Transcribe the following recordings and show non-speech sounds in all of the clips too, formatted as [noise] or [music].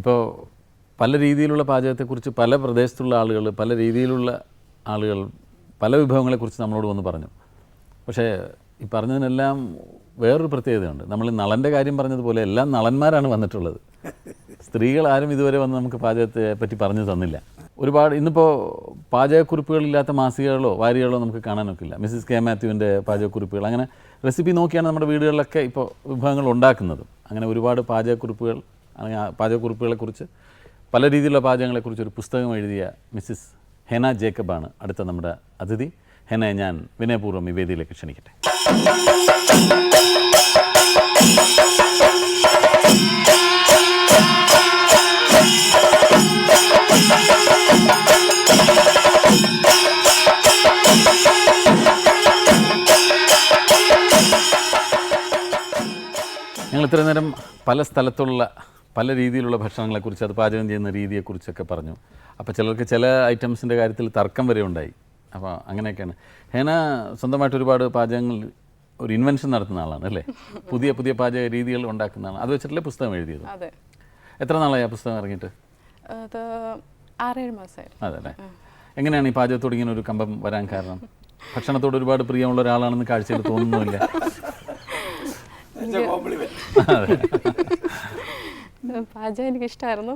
ഇപ്പോൾ പല രീതിയിലുള്ള പാചകത്തെക്കുറിച്ച് പല പ്രദേശത്തുള്ള ആളുകൾ പല രീതിയിലുള്ള ആളുകൾ പല വിഭവങ്ങളെക്കുറിച്ച് നമ്മളോട് വന്ന് പറഞ്ഞു. പക്ഷേ ഈ പറഞ്ഞതിനെല്ലാം വേറൊരു പ്രത്യേകതയുണ്ട്. നമ്മൾ നളന്റെ കാര്യം പറഞ്ഞതുപോലെ എല്ലാം നളന്മാരാണ് വന്നിട്ടുള്ളത്. സ്ത്രീകൾ ആരും ഇതുവരെ വന്ന് നമുക്ക് പാചകത്തെ പറ്റി പറഞ്ഞു തന്നില്ല. ഒരുപാട് ഇന്നിപ്പോൾ പാചകക്കുറിപ്പുകളില്ലാത്ത മാസികകളോ വാരികളോ നമുക്ക് കാണാനൊക്കില്ല. Mrs K. മാത്യുവിന്റെ പാചകക്കുറിപ്പുകൾ അങ്ങനെ റെസിപ്പി നോക്കിയാണ് നമ്മുടെ വീടുകളിലൊക്കെ ഇപ്പോൾ വിഭവങ്ങൾ ഉണ്ടാക്കുന്നത്. അങ്ങനെ ഒരുപാട് പാചകക്കുറിപ്പുകൾ അല്ലെങ്കിൽ പാചകക്കുറിപ്പുകളെക്കുറിച്ച് പല രീതിയിലുള്ള പാചകങ്ങളെക്കുറിച്ച് ഒരു പുസ്തകം എഴുതിയ മിസ്സിസ് ഹെന ജേക്കബാണ് അടുത്ത നമ്മുടെ അതിഥി. ഹെനയെ ഞാൻ വിനയപൂർവം ഈ വേദിയിലേക്ക് ക്ഷണിക്കട്ടെ. ഞങ്ങൾ ഇത്രയും നേരം പല സ്ഥലത്തുള്ള പല രീതിയിലുള്ള ഭക്ഷണങ്ങളെക്കുറിച്ച് അത് പാചകം ചെയ്യുന്ന രീതിയെക്കുറിച്ചൊക്കെ പറഞ്ഞു. അപ്പോൾ ചിലർക്ക് ചില ഐറ്റംസിന്റെ കാര്യത്തിൽ തർക്കം വരെ ഉണ്ടായി. അപ്പോൾ അങ്ങനെയൊക്കെയാണ്. ഹേന സ്വന്തമായിട്ട് ഒരുപാട് പാചകങ്ങൾ ഒരു ഇൻവെൻഷൻ നടത്തുന്ന ആളാണ് അല്ലേ? പുതിയ പുതിയ പാചക രീതികൾ ഉണ്ടാക്കുന്ന ആളാണ്. അത് വെച്ചിട്ടല്ലേ പുസ്തകം എഴുതിയത്? എത്ര നാളായി ആ പുസ്തകം ഇറങ്ങിയിട്ട്? അത് ആറേഴ് മാസമായി. അതെ അല്ലേ? എങ്ങനെയാണ് ഈ പാചകത്തോട് ഇങ്ങനെ ഒരു കമ്പം വരാൻ കാരണം? ഭക്ഷണത്തോട് ഒരുപാട് പ്രിയമുള്ള ഒരാളാണെന്ന് കാഴ്ചയിൽ തോന്നുന്നുമില്ല. [laughs] പാചകം എനിക്കിഷ്ടമായിരുന്നു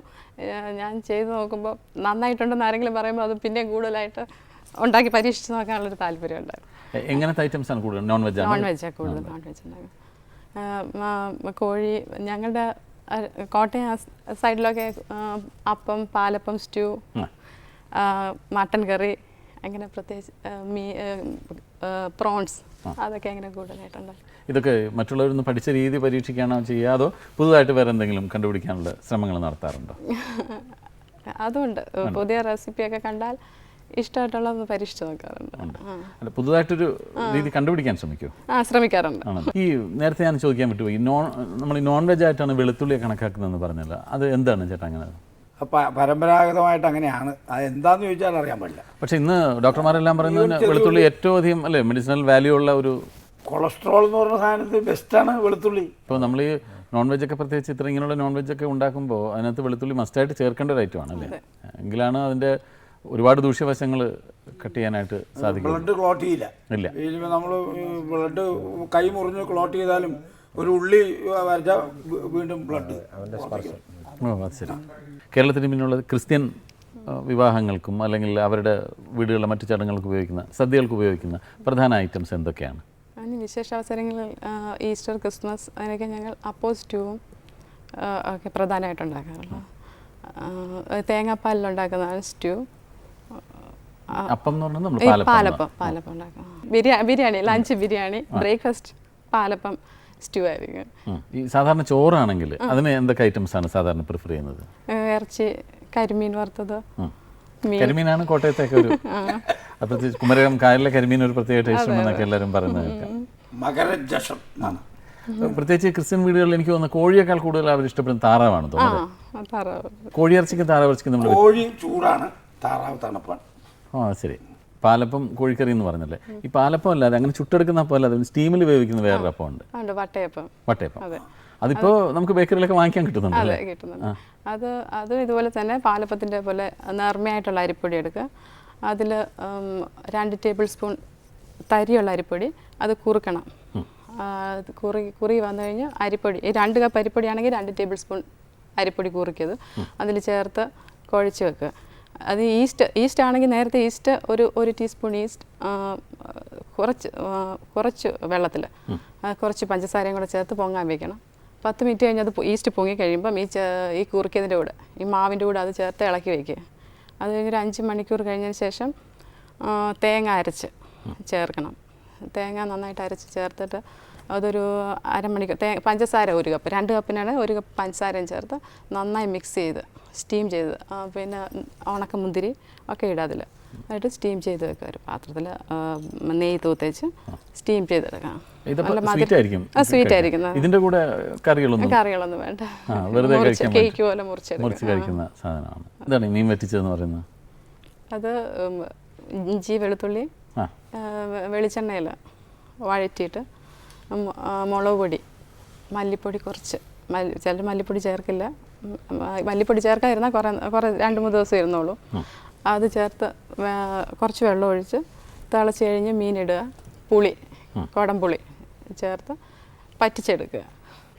ഞാൻ ചെയ്ത് നോക്കുമ്പോൾ നന്നായിട്ടുണ്ടെന്ന് ആരെങ്കിലും പറയുമ്പോൾ അത് പിന്നെ കൂടുതലായിട്ട് ഉണ്ടാക്കി പരീക്ഷിച്ച് നോക്കാനുള്ളൊരു താല്പര്യം ഉണ്ടായിരുന്നു. എങ്ങനത്തെ ഐറ്റംസ് ആണ് കൂടുതൽ നോൺ വെജ് നോൺ ആണ് വെജാണ് കൂടുതൽ നോൺ വെജ് ഉണ്ടാകും കോഴി ഞങ്ങളുടെ കോട്ടയം സൈഡിലൊക്കെ അപ്പം പാലപ്പം സ്റ്റൂ മട്ടൻ കറി അങ്ങനെ പ്രത്യേകിച്ച് മീ പ്രോൺസ് അതൊക്കെ അങ്ങനെ കൂടുതലായിട്ടുണ്ട്? ഇതൊക്കെ മറ്റുള്ളവരൊന്ന് പഠിച്ച രീതി പരീക്ഷിക്കുകയാണോ ചെയ്യുക? അതോ പുതുതായിട്ട് വേറെ എന്തെങ്കിലും കണ്ടുപിടിക്കാനുള്ള ശ്രമങ്ങൾ നടത്താറുണ്ടോ? [laughs] അതുണ്ട്. പുതിയ റെസിപ്പിയൊക്കെ കണ്ടാൽ ഇഷ്ടമായിട്ടുള്ളതൊന്ന് പരീക്ഷിച്ചു നോക്കാറുണ്ട്. അല്ല പുതുതായിട്ടൊരു രീതി കണ്ടുപിടിക്കാൻ ശ്രമിക്കൂ ആ ശ്രമിക്കാറുണ്ട്. ഈ നേരത്തെ ഞാൻ ചോദിക്കാൻ പറ്റുമോ ഈ നോൺ നമ്മൾ ഈ നോൺ വെജ് ആയിട്ടാണ് വെളുത്തുള്ളിയെ കണക്കാക്കുന്നതെന്ന് പറഞ്ഞല്ലോ അത് എന്താണ് ചേട്ടാ അങ്ങനെ? പരമ്പരാഗതമായിട്ട് അങ്ങനെയാണ്. അത് എന്താന്ന് ചോദിച്ചാൽ അറിയാൻ പറ്റില്ല. പക്ഷേ ഇന്ന് ഡോക്ടർമാരെല്ലാം പറയുന്നത് വെളുത്തുള്ളി ഏറ്റവും അധികം അല്ലേ മെഡിസിനൽ വാല്യൂ ഉള്ള ഒരു കൊളസ്ട്രോൾ എന്ന് പറഞ്ഞ സാധനത്തിൽ ബെസ്റ്റാണ് വെളുത്തുള്ളി. ഇപ്പോൾ നമ്മൾ ഈ നോൺ വെജ് ഒക്കെ പ്രത്യേകിച്ച് ഇത്ര ഇങ്ങനെയുള്ള നോൺ വെജ് ഒക്കെ ഉണ്ടാക്കുമ്പോൾ അതിനകത്ത് വെളുത്തുള്ളി മസ്റ്റായിട്ട് ചേർക്കേണ്ട ഒരു ഐറ്റമാണ് അല്ലേ? എങ്കിലാണ് അതിന്റെ ഒരുപാട് ദൂഷ്യവശങ്ങൾ കട്ട് ചെയ്യാനായിട്ട് സാധിക്കും. ബ്ലഡ് ക്ലോട്ട് ചെയ്യില്ല. ഇല്ല. നമ്മൾ ബ്ലഡ് കൈ മുറിഞ്ഞ് ക്ലോട്ട് ചെയ്താലും ഒരു ഉള്ളി വരച്ച വീണ്ടും ബ്ലഡ് അവന്റെ അത് ശരി. കേരളത്തിന് പിന്നുള്ള ക്രിസ്ത്യൻ വിവാഹങ്ങൾക്കും അല്ലെങ്കിൽ അവരുടെ വീടുകളിലെ മറ്റു ചടങ്ങുകൾക്ക് ഉപയോഗിക്കുന്ന സദ്യകൾക്ക് ഉപയോഗിക്കുന്ന പ്രധാന ഐറ്റംസ് എന്തൊക്കെയാണ്? അതിന് വിശേഷ അവസരങ്ങളിൽ ഈസ്റ്റർ ക്രിസ്മസ് അതിനൊക്കെ ഞങ്ങൾ അപ്പോ സ്റ്റൂവും ഒക്കെ പ്രധാനമായിട്ട് ഉണ്ടാക്കാറുള്ളത് തേങ്ങാപ്പാലിൽ തേങ്ങാപ്പാലിലുണ്ടാക്കുന്നതാണ് സ്റ്റൂ അപ്പം പാലപ്പം പാലപ്പം ഉണ്ടാക്കാം. Biryani biryani lunch biryani breakfast palappam stew ആയിരിക്കും. ഈ സാധാരണ ചോറാണെങ്കിൽ അതിന് എന്തൊക്കെ ഐറ്റംസ് ആണ് സാധാരണ പ്രിഫർ ചെയ്യുന്നത്? ഇറച്ചി കരിമീൻ വറുത്തത് മീൻ. കരിമീനാണ് കോട്ടയത്തേക്ക് ഒരു പ്രത്യേകിച്ച് കുമരകം കായലിലെ കരിമീൻ ഒരു പ്രത്യേക ടേസ്റ്റ് ഉണ്ടെന്നൊക്കെ എല്ലാവരും പറയുന്നത് കേൾക്കാം. മകരജഷം എന്നാണ്. പ്രത്യേകിച്ച് ക്രിസ്ത്യൻ വീടുകളിൽ എനിക്ക് തോന്നുന്നു കോഴിയേക്കാൾ കൂടുതൽ അവർ ഇഷ്ടപ്പെടുന്ന താറാവാണ് തോന്നുന്നത്. കോഴിയിറച്ചിക്കും താറാവിറച്ചിക്കും നമ്മൾ കോഴി ചൂടാണ് താറാവ് തണുപ്പാണ്. ആ ശരി. പാലപ്പം കോഴിക്കറി എന്ന് പറഞ്ഞല്ലേ? ഈ പാലപ്പം അല്ലാതെ അങ്ങനെ ചുട്ടെടുക്കുന്ന അപ്പം അല്ലാതെ സ്റ്റീമിൽ വേവിക്കുന്ന വേറൊരു അപ്പം ഉണ്ട്. വട്ടയപ്പം. വട്ടയപ്പം. അതെ. അതിപ്പോ നമുക്ക് ബേക്കറിയിലൊക്കെ വാങ്ങിക്കാൻ കിട്ടുന്നുണ്ട് അതെ കിട്ടുന്നുണ്ട്. അത് അതും ഇതുപോലെ തന്നെ പാലപ്പത്തിന്റെ പോലെ നേർമയായിട്ടുള്ള അരിപ്പൊടി എടുക്കുക. അതിൽ രണ്ട് ടേബിൾ സ്പൂൺ തരിയുള്ള അരിപ്പൊടി അത് കുറുക്കണം. കുറി കുറി വന്നു കഴിഞ്ഞാൽ അരിപ്പൊടി രണ്ട് കപ്പ് അരിപ്പൊടിയാണെങ്കിൽ രണ്ട് ടേബിൾ സ്പൂൺ അരിപ്പൊടി കുറിക്കത് അതിൽ ചേർത്ത് കുഴച്ച് വെക്കുക. അത് ഈസ്റ്റ് ഈസ്റ്റ് ആണെങ്കിൽ നേരത്തെ ഈസ്റ്റ് ഒരു ഒരു ടീസ്പൂൺ ഈസ്റ്റ് കുറച്ച് കുറച്ച് വെള്ളത്തിൽ കുറച്ച് പഞ്ചസാരയും കൂടെ ചേർത്ത് പൊങ്ങാൻ വെക്കണം. പത്ത് മിനിറ്റ് കഴിഞ്ഞ് അത് ഈസ്റ്റ് പൊങ്ങി കഴിയുമ്പം ഈ ഈ കുറുക്കിയതിന്റെ കൂടെ ഈ മാവിന്റെ കൂടെ അത് ചേർത്ത് ഇളക്കി വയ്ക്കുക അത് കഴിഞ്ഞൊരു അഞ്ച് മണിക്കൂർ കഴിഞ്ഞതിന് ശേഷം തേങ്ങ അരച്ച് ചേർക്കണം. തേങ്ങ നന്നായിട്ട് അരച്ച് ചേർത്തിട്ട് അതൊരു അരമണിക്കൂർ തേ പഞ്ചസാര ഒരു കപ്പ് രണ്ട് കപ്പിനാണ് ഒരു കപ്പ് പഞ്ചസാരയും ചേർത്ത് നന്നായി മിക്സ് ചെയ്ത് സ്റ്റീം ചെയ്ത് പിന്നെ ഉണക്ക മുന്തിരി ഒക്കെ ഇടുക അതിൽ എന്നിട്ട് സ്റ്റീം ചെയ്ത് വെക്കുക. ഒരു പാത്രത്തിൽ നെയ്യ് തൂത്തേച്ച് സ്റ്റീം ചെയ്തെടുക്കാം സ്വീറ്റ് ആയിരിക്കും ഇതിന്റെ കൂടെ കറികളൊന്നും? കറികളൊന്നും വേണ്ട. വെറുതെ കേക്ക് പോലെ മുറിച്ച് കഴിക്കുന്ന സാധനമാണ്. എന്താണ് മീൻ വറ്റിച്ചതെന്ന് പറയുന്നത്. അത് ഇഞ്ചി വെളുത്തുള്ളി വെളിച്ചെണ്ണയിൽ വഴറ്റിയിട്ട് മുളക് പൊടി മല്ലിപ്പൊടി കുറച്ച്. മല്ലി ചിലർ മല്ലിപ്പൊടി ചേർക്കില്ല. മല്ലിപ്പൊടി ചേർക്കാതിരുന്നാൽ കുറേ കുറേ രണ്ട് മൂന്ന് ദിവസം ഇരുന്നോളൂ. അത് ചേർത്ത് കുറച്ച് വെള്ളം ഒഴിച്ച് തിളച്ച് കഴിഞ്ഞ് മീനിടുക. പുളി കുടംപുളി ചേർത്ത് പറ്റിച്ചെടുക്കുക.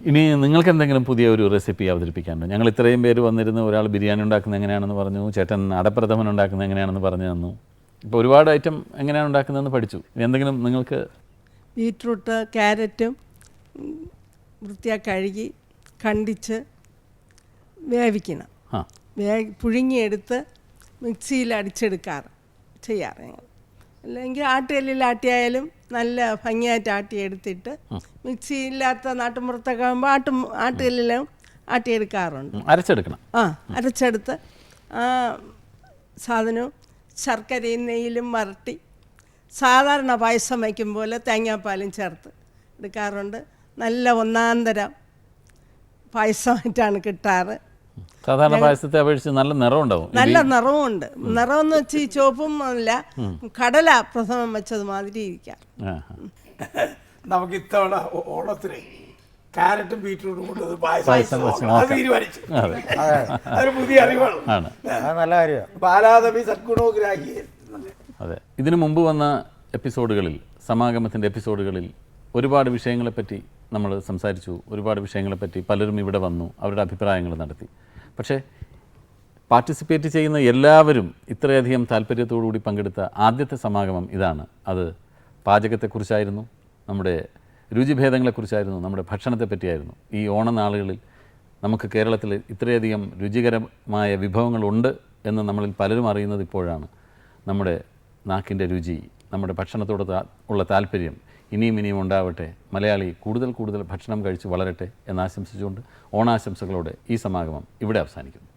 ഇനി നിങ്ങൾക്ക് എന്തെങ്കിലും പുതിയ ഒരു റെസിപ്പി അവതരിപ്പിക്കാനുണ്ടോ? ഞങ്ങൾ ഇത്രയും പേര് വന്നിരുന്നു ഒരാൾ ബിരിയാണി ഉണ്ടാക്കുന്നത് എങ്ങനെയാണെന്ന് പറഞ്ഞു ചേട്ടൻ അടപ്രഥമൻ ഉണ്ടാക്കുന്നത് എങ്ങനെയാണെന്ന് പറഞ്ഞു തന്നു. ഇപ്പോൾ ഒരുപാട് ഐറ്റം എങ്ങനെയാണ് ഉണ്ടാക്കുന്നതെന്ന് പഠിച്ചു. ഇനി എന്തെങ്കിലും നിങ്ങൾക്ക് ബീറ്റ്റൂട്ട് ക്യാരറ്റും വൃത്തിയാക്കി വൃത്തിയായി കഴുകി കണ്ടിച്ച് വേവിക്കണം. വേ പുഴുങ്ങിയെടുത്ത് മിക്സിയിൽ അടിച്ചെടുക്കാറ് ചെയ്യാറ് ഞങ്ങൾ. അല്ലെങ്കിൽ ആട്ടുകല്ലിൽ ആട്ടിയായാലും നല്ല ഭംഗിയായിട്ട് ആട്ടിയെടുത്തിട്ട് മിക്സി ഇല്ലാത്ത നാട്ടുമ്പുറത്തൊക്കെ ആകുമ്പോൾ ആട്ടും ആട്ടുകല്ലിലും ആട്ടിയെടുക്കാറുണ്ട്. അരച്ചെടുക്കണം. ആ അരച്ചെടുത്ത് ആ സാധനവും ശർക്കരയും നെയ്യിലും വരട്ടി സാധാരണ പായസം വയ്ക്കും പോലെ തേങ്ങാപ്പാലും ചേർത്ത് എടുക്കാറുണ്ട്. നല്ല ഒന്നാന്തരം പായസമായിട്ടാണ് കിട്ടാറ്. സാധാരണ പായസത്തെ അപേക്ഷിച്ച് നല്ല നിറം ഉണ്ടാവും നല്ല നിറവുമുണ്ട് നിറമെന്ന് വെച്ച് ഈ ചുവപ്പും അല്ല കടല പ്രഥമം വെച്ചത് മാതിരി ഇരിക്കാം. [laughs] നമുക്ക് ഇത്തവണ ഓണത്തിന് കാരറ്റും ബീറ്റ്റൂട്ടും കൊണ്ടത് പായസം അത് തീരുമാനിച്ചു. അതെ. അതൊരു പുതിയ അറിവാണ്. ആണ്. നല്ല കാര്യമാണ്. ബാലാദമി സദ്ഗുണോഗ്രാഹി. അതെ. ഇതിനു മുമ്പ് വന്ന എപ്പിസോഡുകളിൽ സമാഗമത്തിന്റെ എപ്പിസോഡുകളിൽ ഒരുപാട് വിഷയങ്ങളെപ്പറ്റി നമ്മൾ സംസാരിച്ചു ഒരുപാട് വിഷയങ്ങളെപ്പറ്റി പലരും ഇവിടെ വന്നു അവരുടെ അഭിപ്രായങ്ങൾ നടത്തി. പക്ഷേ പാർട്ടിസിപ്പേറ്റ് ചെയ്യുന്ന എല്ലാവരും ഇത്രയധികം താല്പര്യത്തോടുകൂടി പങ്കെടുത്ത ആദ്യത്തെ സമാഗമം ഇതാണ്. അത് പാചകത്തെക്കുറിച്ചായിരുന്നു നമ്മുടെ രുചിഭേദങ്ങളെക്കുറിച്ചായിരുന്നു നമ്മുടെ ഭക്ഷണത്തെ പറ്റിയായിരുന്നു ഈ ഓണനാളുകളിൽ നമുക്ക് കേരളത്തിൽ ഇത്രയധികം രുചികരമായ വിഭവങ്ങളുണ്ട് എന്ന് നമ്മളിൽ പലരും അറിയുന്നത് ഇപ്പോഴാണ്. നമ്മുടെ നാക്കിന്റെ രുചി നമ്മുടെ ഭക്ഷണത്തോട് ഉള്ള താല്പര്യം ഇനിയും ഇനിയും ഉണ്ടാവട്ടെ. മലയാളി കൂടുതൽ കൂടുതൽ ഭക്ഷണം കഴിച്ച് വളരട്ടെ എന്നാശംസിച്ചുകൊണ്ട് ഓണാശംസകളോടെ ഈ സമാഗമം ഇവിടെ അവസാനിക്കുന്നു.